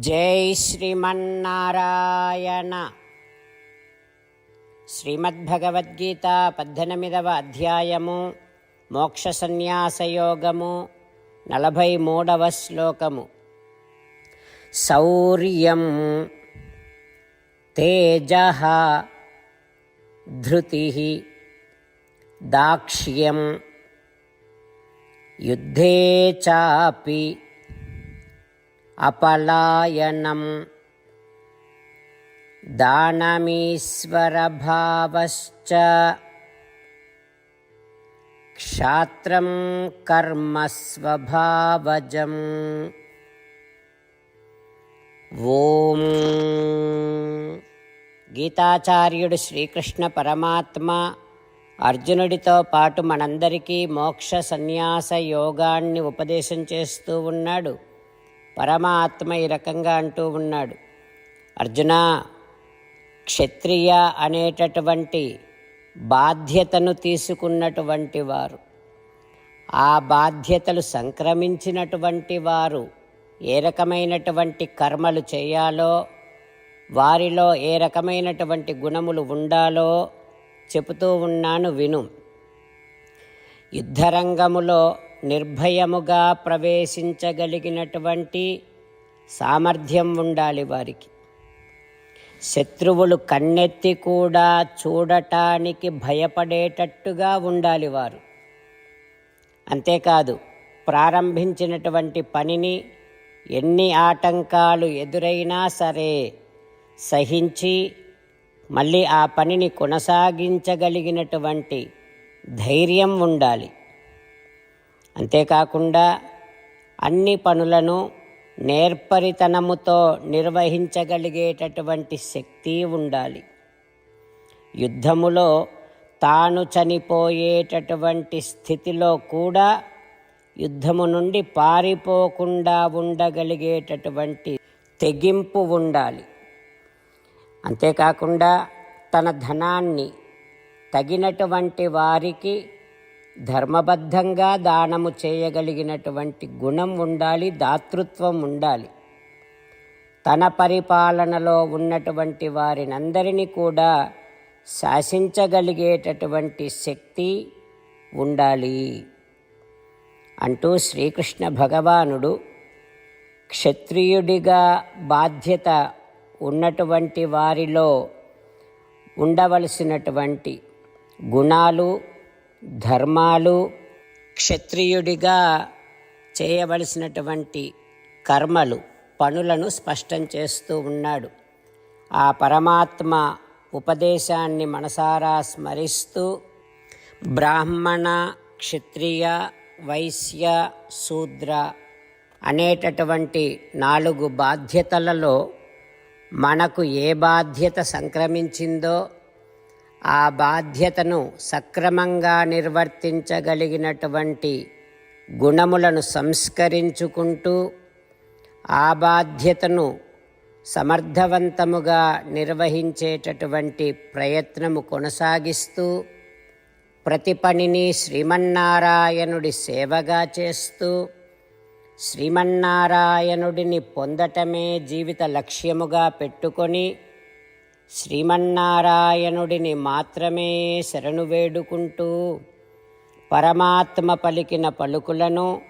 జై శ్రీమన్నారాయణ. శ్రీమద్భగవద్గీత పద్దెనిమిదవ అధ్యాయము మోక్ష సన్యాసయోగము నలభై మూడవ శ్లోకము. శౌర్యం తేజ ధృతి దాక్ష్యం యుద్ధే చాపి अपलायनं दानमीश्वरभावश्च क्षात्रं कर्म स्वभावजम् ఓం గీతాచార్యుడు శ్రీకృష్ణ పరమాత్మ అర్జునుడితో పాటు మనందరికీ మోక్ష సన్యాస యోగాన్ని ఉపదేశం చేస్తూ ఉన్నాడు పరమాత్మ ఈ రకంగా అంటూ ఉన్నాడు. అర్జున క్షత్రియ అనేటటువంటి బాధ్యతను తీసుకున్నటువంటి వారు. ఆ బాధ్యతలు సంక్రమించినటువంటి వారు ఏ రకమైనటువంటి కర్మలు చేయాలో వారిలో ఏ రకమైనటువంటి గుణములు ఉండాలో చెబుతూ ఉన్నాను విను. యుద్ధరంగములో నిర్భయముగా ప్రవేశించగలిగినటువంటి సామర్థ్యం ఉండాలి వారికి. శత్రువులు కన్నెత్తి కూడా చూడటానికి భయపడేటట్టుగా ఉండాలి వారు. అంతేకాదు ప్రారంభించినటువంటి పనిని ఎన్ని ఆటంకాలు ఎదురైనా సరే సహించి మళ్ళీ ఆ పనిని కొనసాగించగలిగినటువంటి ధైర్యం ఉండాలి. అంతేకాకుండా అన్ని పనులను నేర్పరితనముతో నిర్వహించగలిగేటటువంటి శక్తి ఉండాలి. యుద్ధములో తాను చనిపోయేటటువంటి స్థితిలో కూడా యుద్ధము నుండి పారిపోకుండా ఉండగలిగేటటువంటి తెగింపు ఉండాలి. అంతేకాకుండా తన ధనాన్ని తగినటువంటి వారికి ధర్మబద్ధంగా దానము చేయగలిగినటువంటి గుణం ఉండాలి దాతృత్వం ఉండాలి. తన పరిపాలనలో ఉన్నటువంటి వారినందరినీ కూడా శాసించగలిగేటటువంటి శక్తి ఉండాలి అంటూ శ్రీకృష్ణ భగవానుడు క్షత్రియుడిగా బాధ్యత ఉన్నటువంటి వారిలో ఉండవలసినటువంటి గుణాలు ధర్మాలు క్షత్రియుడిగా చేయవలసినటువంటి కర్మలు పనులను స్పష్టం చేస్తూ ఉన్నాడు. ఆ పరమాత్మ ఉపదేశాన్ని మనసారా స్మరిస్తూ బ్రాహ్మణ క్షత్రియ వైశ్య శూద్ర అనేటటువంటి నాలుగు బాధ్యతలలో మనకు ఏ బాధ్యత సంక్రమించిందో ఆ బాధ్యతను సక్రమంగా నిర్వర్తించగలిగినటువంటి గుణములను సంస్కరించుకుంటూ ఆ బాధ్యతను సమర్థవంతముగా నిర్వహించేటటువంటి ప్రయత్నము కొనసాగిస్తూ ప్రతి పనిని శ్రీమన్నారాయణుడి సేవగా చేస్తూ శ్రీమన్నారాయణుడిని పొందటమే జీవిత లక్ష్యముగా పెట్టుకొని శ్రీమన్నారాయణుడిని మాత్రమే శరణు వేడుకుంటూ పరమాత్మ పలికిన పలుకులను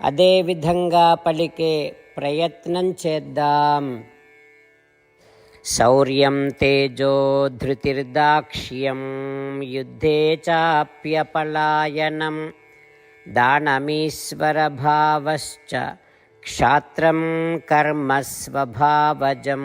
అదేవిధంగా పలికే ప్రయత్నం చేద్దాం. శౌర్యం తేజో ధృతిర్దాక్ష్యం యుద్ధే చాప్యపలాయనం దానమీశ్వరభావశ్చ క్షాత్రం కర్మ స్వభావజం.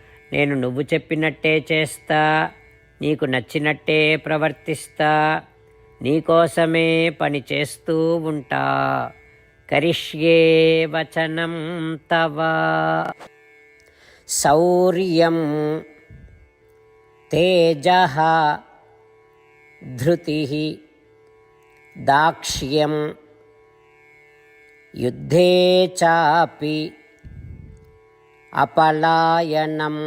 నేను నువ్వు చెప్పినట్టే చేస్తా నీకు నచ్చినట్టే ప్రవర్తిస్తా నీకోసమే పని చేస్తూ ఉంటా. కరిష్యే వచనం తవ. శౌర్యం తేజ ధృతి దాక్ష్యం. యుద్ధే చాపి अपलायनं।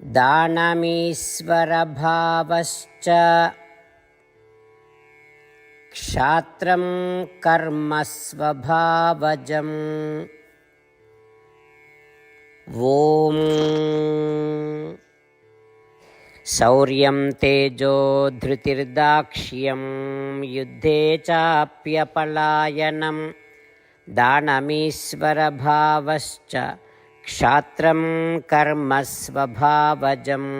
दानमीश्वरभावश्च क्षात्रं कर्म स्वभावजम् ॐ शौर्यं तेजो धृतिर्दाक्ष्यं। युद्धे चाप्यपलायनम् दानमीश्वरभावश्च क्षात्रं कर्म स्वभावजम्